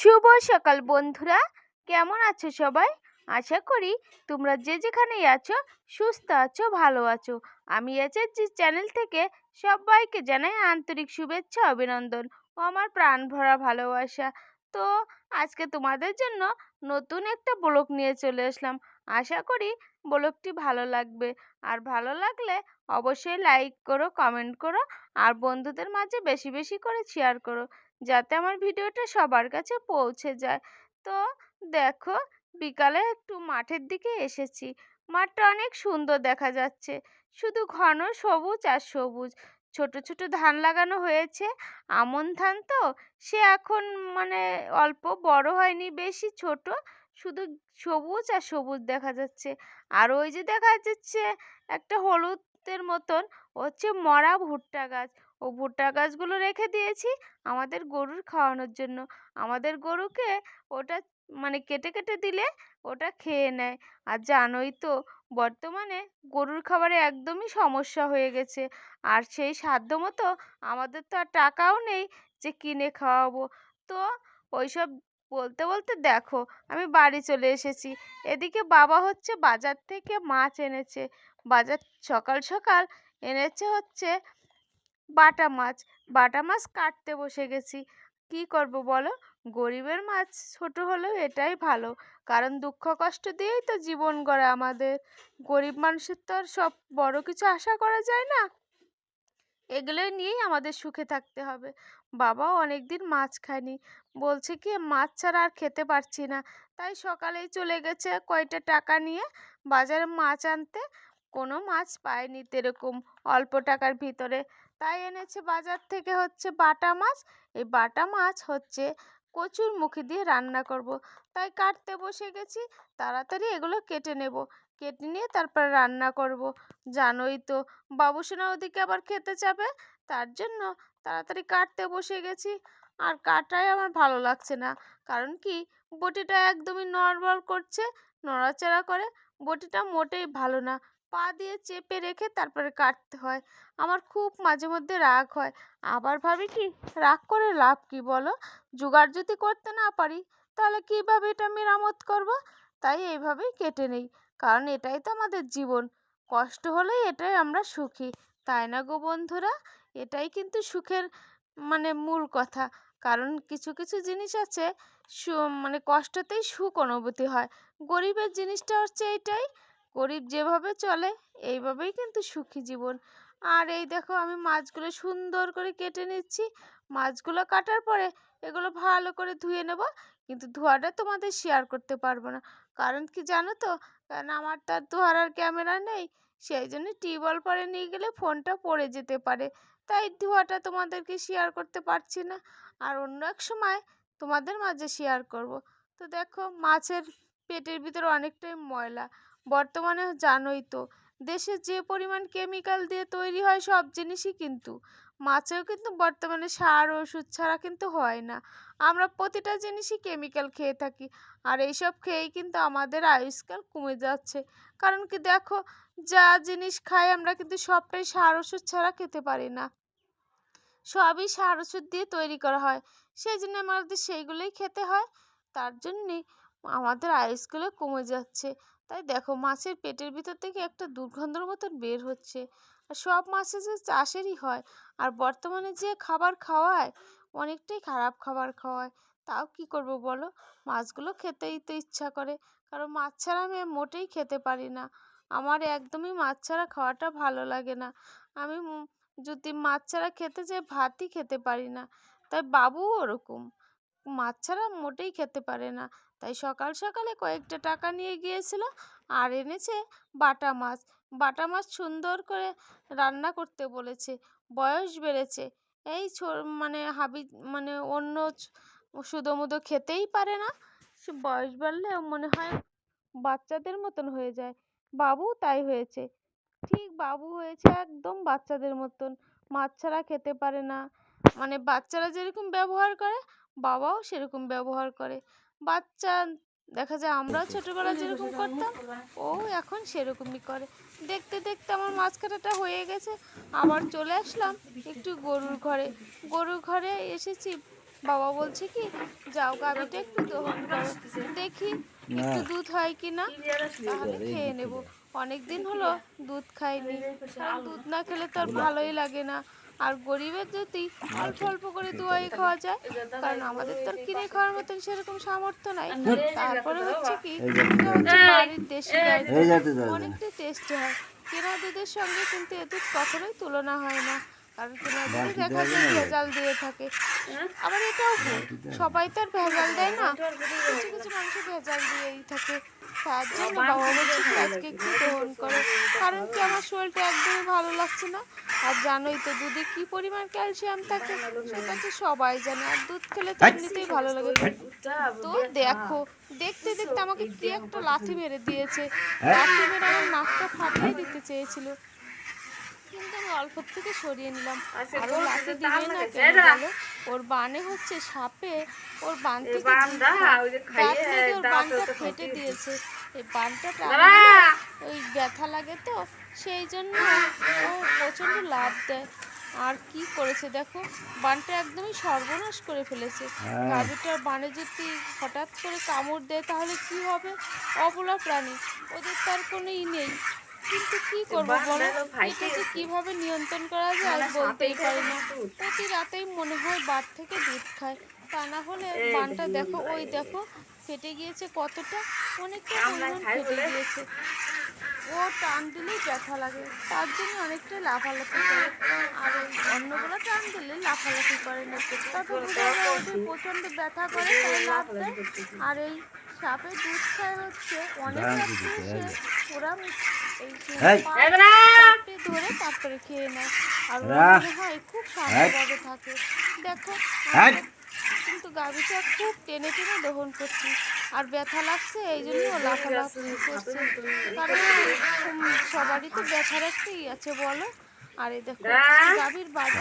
শুভ সকাল বন্ধুরা। কেমন আছো সবাই? আশা করি তোমরা যে যেখানেই আছো, সুস্থ আছো, ভালো আছো। আমি এসেছি চ্যানেল থেকে সবাইকে জানাই আন্তরিক শুভেচ্ছা, অভিনন্দন ও আমার প্রাণ ভরা ভালোবাসা। তো আজকে তোমাদের জন্য নতুন একটা ব্লগ নিয়ে চলে আসলাম। আশা করি ব্লগটি ভালো লাগবে। আর ভালো লাগলে অবশ্যই লাইক করো, কমেন্ট করো, আর বন্ধুদের মাঝে বেশি বেশি করে শেয়ার করো। যাতে আমার ভিডিওটা সবার কাছে পৌঁছে যায়। তো দেখো, বিকালে একটু মাঠের দিকে এসেছি। মাঠটা অনেক সুন্দর দেখা যাচ্ছে। শুধু ঘন সবুজ আর সবুজ। ছোট ছোট ধান লাগানো হয়েছে। আমন ধান তো সে এখন মানে অল্প বড় হয়নি, বেশি ছোট। শুধু সবুজ আর সবুজ দেখা যাচ্ছে। আর ওই যে দেখা যাচ্ছে একটা হলুদের মতন হচ্ছে মরা ভুট্টা গাছ। ও ভুট্টা গাছগুলো রেখে দিয়েছি আমাদের গরুর খাওয়ানোর জন্য। আমাদের গরুকে ওটা মানে কেটে কেটে দিলে ওটা খেয়ে নেয়। আর জানোই তো, বর্তমানে গরুর খাবারে একদমই সমস্যা হয়ে গেছে। আর সেই সাধ্য মতো আমাদের তো আর টাকাও নেই যে কিনে খাওয়াবো। তো ওইসব বলতে বলতে দেখো, আমি বাড়ি চলে এসেছি। এদিকে বাবা হচ্ছে বাজার থেকে মাছ এনেছে। বাজার সকাল সকাল এনেছে হচ্ছে বাটা মাছ বাটা মাছ কাটতে বসে গেছি। কি করব বলো? গরিবের মাছ ছোট হলেও এটাই ভালো। কারণ দুঃখ কষ্ট দিয়েই তো জীবন গড়ে আমাদের। গরিব মানুষের তো আর সব বড় কিছু আশা করা যায় না। এগুলো নিয়েই আমাদের সুখে থাকতে হবে। বাবাও অনেক দিন মাছ খায়নি। বলছে কি, মাছ ছাড়া আর খেতে পারছি না। তাই সকালেই চলে গেছে কয়টা টাকা নিয়ে বাজারে মাছ আনতে। কোনো মাছ পায়নি এরকম অল্প টাকার ভিতরে। তাই এনেছে বাজার থেকে হচ্ছে বাটা মাছ। এই বাটা মাছ হচ্ছে কচুর মুখি দিয়ে রান্না করব। তাই কাটতে বসে গেছি, তাড়াতাড়ি এগুলো কেটে নেব। কেটে নিয়ে তারপর রান্না করব। জানোই তো, বাবুসোনা ওদিকে আবার খেতে যাবে, তার জন্য তাড়াতাড়ি কাটতে বসে গেছি। আর কাটাই আমার ভালো লাগছে না। কারণ কি, বটিটা একদমই নড়বড় করছে, নড়াচড়া করে, বটিটা মোটেই ভালো না। পা দিয়ে চেপে রেখে তারপরে কাটতে হয়। আমার খুব মাঝে মধ্যে রাগ হয়। আবার ভাবি কি, রাগ করে লাভ কি বলো? জোগাড় যদি করতে না পারি, তাহলে কীভাবে এটা মেরামত করব? তাই এইভাবেই কেটে নেই। কারণ এটাই তো আমাদের জীবন। কষ্ট হলেই এটাই আমরা সুখী। তাই না গো বন্ধুরা? এটাই কিন্তু সুখের মানে মূল কথা। কারণ কিছু কিছু জিনিস আছে মানে কষ্টতেই সুখ অনুভূতি হয়। গরিবের জিনিসটা হচ্ছে এইটাই গরিব যেভাবে চলে, এইভাবেই কিন্তু সুখী জীবন। আর এই দেখো আমি মাছগুলো সুন্দর করে কেটে নিচ্ছি। মাছগুলো কাটার পরে এগুলো ভালো করে ধুয়ে নেব। কিন্তু ধোয়াটা তোমাদের শেয়ার করতে পারব না। কারণ কি জানো তো? কারণ আমার তো আর ধোয়ার আর ক্যামেরা নেই। সেই জন্য টিউবওয়েল পরে নিয়ে গেলে ফোনটা পড়ে যেতে পারে। তাই ধোয়াটা তোমাদেরকে শেয়ার করতে পারছি না। আর অন্য এক সময় তোমাদের মাঝে শেয়ার করব। তো দেখো মাছের পেটের ভিতরে অনেকটাই ময়লা। বর্তমানে জানোই তো। দেশে যে পরিমাণ কেমিক্যাল দিয়ে তৈরি হয় সব জিনিসই কিন্তু, মাছেও কিন্তু বর্তমানে সার, ওষুধ ছাড়া কিন্তু হয় না। আমরা প্রতিটা জিনিসই কেমিক্যাল খেয়ে থাকি, আর এইসব খেয়েই কিন্তু আমাদের আয়ুষ্কাল কমে যাচ্ছে। কারণ কি দেখো, যা জিনিস খাই আমরা কিন্তু সবটাই সার, ওষুধ ছাড়া খেতে পারি না। সবই সার, ওষুধ দিয়ে তৈরি করা হয়। সেই জন্য আমাদের সেইগুলোই খেতে হয়। তার জন্যে আমাদের আয়ুষগুলো কমে যাচ্ছে। তাই দেখো মাছের পেটের ভিতর থেকে একটা দুর্গন্ধর মতন বের হচ্ছে। আর সব মাছে যে চাষেরই হয়। আর বর্তমানে যে খাবার খাওয়ায়, অনেকটাই খারাপ খাবার খাওয়ায়, তাও কি করব বলো? মাছগুলো খেতেই তো ইচ্ছা করে। কারণ মাছ ছাড়া আমি মোটেই খেতে পারি না। আমার একদমই মাছ ছাড়া খাওয়াটা ভালো লাগে না। আমি যদি মাছ ছাড়া খেতে যাই, ভাতই খেতে পারি না। তাই বাবুও ওরকম। মাছ ছাড়া মোটেই খেতে পারে না। তাই সকাল সকালে কয়েকটা টাকা নিয়ে গিয়েছিল আর এনেছে বাটা মাছ। বাটা মাছ সুন্দর করে রান্না করতে বলেছে। বয়স বেড়েছে। এই মানে হাবি মানে অন্য সুদোমুদো খেতেই পারে না। সে বয়স বাড়লে মনে হয় বাচ্চাদের মতন হয়ে যায়। বাবু তাই হয়েছে। ঠিক বাবু হয়েছে একদম বাচ্চাদের মতন। মাছ ছাড়া খেতে পারে না। মানে বাচ্চারা যেরকম ব্যবহার করে, বাবাও সেরকম ব্যবহার করে। বাচ্চা দেখা যায় আমরাও ছোটোবেলা যেরকম করতাম ও এখন সেরকমই করে। দেখতে দেখতে আমার মাছ কাটাটা হয়ে গেছে আবার চলে আসলাম একটু গরুর ঘরে। গরুর ঘরে এসেছি বাবা বলছে কি যাও গাভিটা একটু দহন করো দেখি একটু দুধ হয় কি না তাহলে খেয়ে নেব। অনেক দিন হলো দুধ খাইনি দুধ না খেলে তো আর ভালোই লাগে না। আর গরিবের যদি অল্প অল্প করে দোয়াই খাওয়া যায় কারণ আমাদের তো আর কিনে খাওয়ার মতন সেরকম সামর্থ্য নাই। তারপরে হচ্ছে কি বাড়ির দেশি অনেকটাই টেস্টি হয়। কেনা দুধের সঙ্গে কিন্তু এ দুধ কখনোই তুলনা হয় না। কারণ কেনা দুধে দেখা যায় ভেজাল দিয়ে থাকে। আবার এটাও সবাই তো আর ভেজাল দেয় না। কিছু কিছু মানুষ ভেজাল দিয়েই থাকে। তার জন্য বাবা বলছে আজকে একটু গ্রহণ করো? কারণ কি আমার শরীরটা একদমই ভালো লাগছে না? আর জানোই তো দুধে কি পরিমাণ ক্যালসিয়াম থাকে সেটা তো সবাই জানে। আর দুধ খেলে তো এমনিতেই ভালো লাগে। তো দেখো দেখতে দেখতে আমাকে কি একটা লাথি মেরে দিয়েছে। লাথি মেরে আমার নাকটা ফাটিয়ে দিতে চেয়েছিল। কিন্তু আমি অল্প থেকে সরিয়ে নিলাম। আরও লাথি দিবে না কেন বলো ওর বানে হচ্ছে সাপে ওর বান থেকে লেগে ওর বানটা ফেটে দিয়েছে। এই বানটা ওই ব্যথা লাগে তো সেই জন্য ও প্রচণ্ড লাভ দেয়। আর কি করেছে দেখো বানটা একদমই সর্বনাশ করে ফেলেছে। হ্যাঁ। গাভীটার বানে যদি হঠাৎ করে কামড় দেয় তাহলে কি হবে? অবলা প্রাণী ওদের তার কোনো ই নেই। কিন্তু কি করব বলো? এটাকে কীভাবে নিয়ন্ত্রণ করা যায় বলতেই পারি না। প্রতি রাতেই মনে হয় বাদ থেকে দুধ খায়। তা না হলে বানটা দেখো ওই দেখো ফেটে গিয়েছে কতটা? অনেকটা পরিমাণ ফেটে গিয়েছে। ও টান দিলেই ব্যথা লাগে। তার জন্য অনেকটা লাফালাফি করে। আর অন্যগুলো টান দিলে লাফালাফি করে না। বোঝা ওদের প্রচণ্ড ব্যথা করে তাই লাভ দেয় আর এই সাপে দুধ খায় হচ্ছে। অনেক ওরা ধরে তারপরে খেয়ে নেয় আর হয় খুব শান্তভাবে থাকে। দেখো। কিন্তু গাভীটা খুব টেনে টেনে দহন করছি। আর ব্যথা লাগছে এই জন্য ও লাফালাফি করছে। কারণ সবারই তো ব্যথার একটাই আছে বলো। আর এই দেখো গাভীর বাড়িতে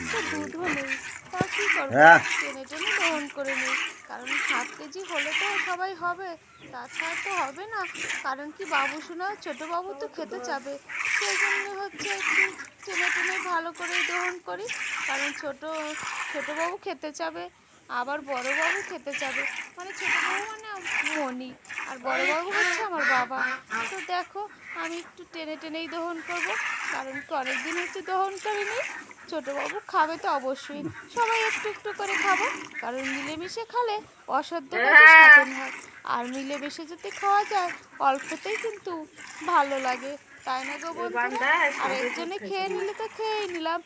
একটা দুধও নেই। তা কি করব। টেনে টেনে দহন করে নেই। কারণ সাত কেজি হলে তো সবাই হবে, তাছাড়া তো হবে না। কারণ কি বাবু শোনা ছোট বাবু তো খেতে চাবে। সেই জন্য হচ্ছে একটু টেনে টেনে ভালো করে দহন করি। কারণ ছোট ছোট বাবু খেতে চাবে, আবার বড় বাবু খেতে চাবে। মানে ছোট বাবু মানে মনি আর বড় বাবু হচ্ছে আমার বাবা। তো দেখো, আমি একটু টেনে টেনেই দহন করব। কারণ কি অনেকদিন হচ্ছে দহন করিনি। ছোটবাবু খাবে তো অবশ্যই। সবাই একটু একটু করে খাব। কারণ মিলেমিশে খালে অসাধ্য কাজে সাধন হয়। আর মিলেমিশে যদি খাওয়া যায় অল্পতেই কিন্তু ভালো লাগে। তাই না গো বন্ধুরা? আর একজনে খেয়ে নিলে তো খেয়েই নিলাম।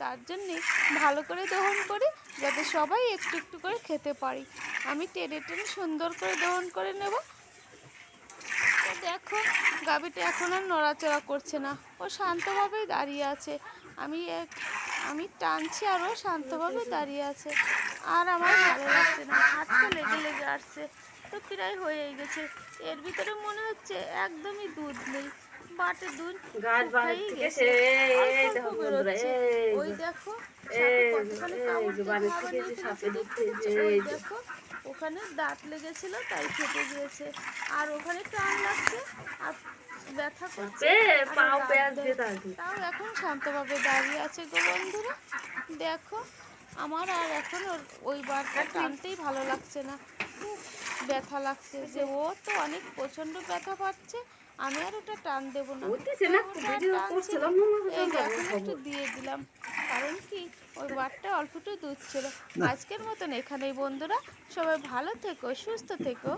তার জন্যে ভালো করে দহন করি যাতে সবাই একটু একটু করে খেতে পারি। আমি টেনে টেনে সুন্দর করে দহন করে নেব। দেখো গাভীটা এখন আর নড়াচড়া করছে না। ও শান্তভাবেই দাঁড়িয়ে আছে। আমি এক- আমি টানছি আর ও শান্তভাবে দাঁড়িয়ে আছে। আর আমার ভালো লাগছে না। হাতটা লেগে লেগে আসছে। তো প্রায় হয়েই গেছে। এর ভিতরে মনে হচ্ছে একদমই দুধ নেই। বাটে দুধ গাছ ওই দেখো। দেখো ওখানে দাঁত লেগেছিল তাই ফেটে গিয়েছে। আর ওখানে টান লাগছে আর ব্যথা করছে। তাও এখন শান্তভাবে দাঁড়িয়ে আছে গো বন্ধুরা। দেখো আমার আর এখন ওর- ওই বারটা টানতেই ভালো লাগছে না। ব্যথা লাগছে যে ও তো অনেক প্রচণ্ড ব্যথা পাচ্ছে। আমি আর ওটা টান দেবো না। এখন একটু দিয়ে দিলাম। কারণ কি? ওই বারটা অল্পটু দুধ ছিল। আজকের মতন এখানেই বন্ধুরা সবাই ভালো থেকো সুস্থ থেকো।